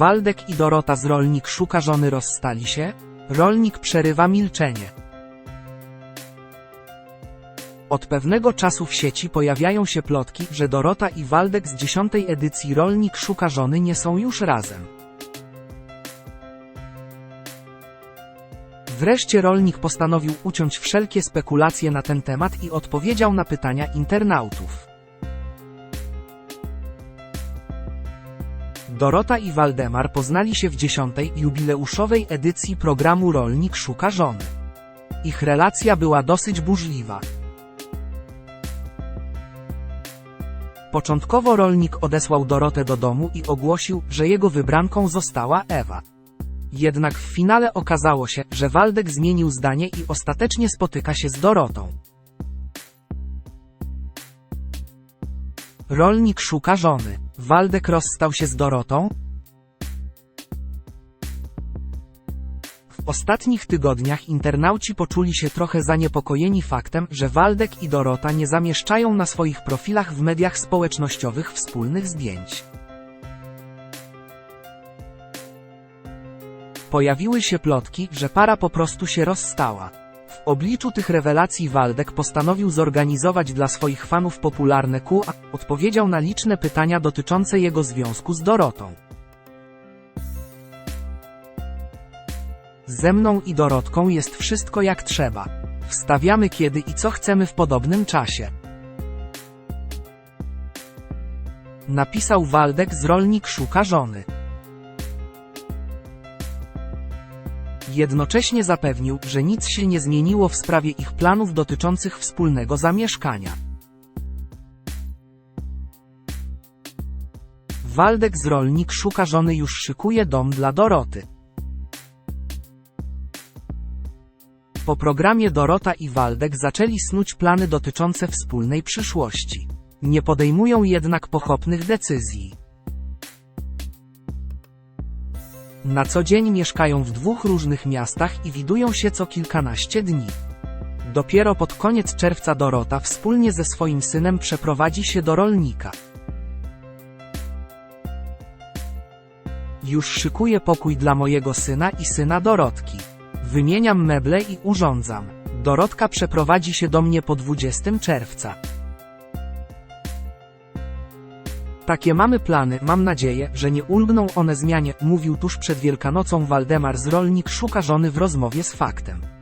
Waldek i Dorota z rolnik szuka żony rozstali się? Rolnik przerywa milczenie. Od pewnego czasu w sieci pojawiają się plotki, że Dorota i Waldek z dziesiątej edycji Rolnik szuka żony nie są już razem. Wreszcie rolnik postanowił uciąć wszelkie spekulacje na ten temat i odpowiedział na pytania internautów. Dorota i Waldemar poznali się w dziesiątej jubileuszowej edycji programu Rolnik szuka żony. Ich relacja była dosyć burzliwa. Początkowo rolnik odesłał Dorotę do domu i ogłosił, że jego wybranką została Ewa. Jednak w finale okazało się, że Waldek zmienił zdanie i ostatecznie spotyka się z Dorotą. Rolnik szuka żony. Waldek rozstał się z Dorotą? W ostatnich tygodniach internauci poczuli się trochę zaniepokojeni faktem, że Waldek i Dorota nie zamieszczają na swoich profilach w mediach społecznościowych wspólnych zdjęć. Pojawiły się plotki, że para po prostu się rozstała. W obliczu tych rewelacji Waldek postanowił zorganizować dla swoich fanów popularne Q&A, odpowiedział na liczne pytania dotyczące jego związku z Dorotą. Ze mną i Dorotką jest wszystko jak trzeba. Wstawiamy kiedy i co chcemy w podobnym czasie. Napisał Waldek z Rolnik szuka żony. Jednocześnie zapewnił, że nic się nie zmieniło w sprawie ich planów dotyczących wspólnego zamieszkania. Waldek z Rolnik szuka żony już szykuje dom dla Doroty. Po programie Dorota i Waldek zaczęli snuć plany dotyczące wspólnej przyszłości. Nie podejmują jednak pochopnych decyzji. Na co dzień mieszkają w dwóch różnych miastach i widują się co kilkanaście dni. Dopiero pod koniec czerwca Dorota wspólnie ze swoim synem przeprowadzi się do rolnika. Już szykuję pokój dla mojego syna i syna Dorotki. Wymieniam meble i urządzam. Dorotka przeprowadzi się do mnie po 20 czerwca. Takie mamy plany, mam nadzieję, że nie ulgną one zmianie, mówił tuż przed Wielkanocą Waldemar z Rolnik szuka żony w rozmowie z faktem.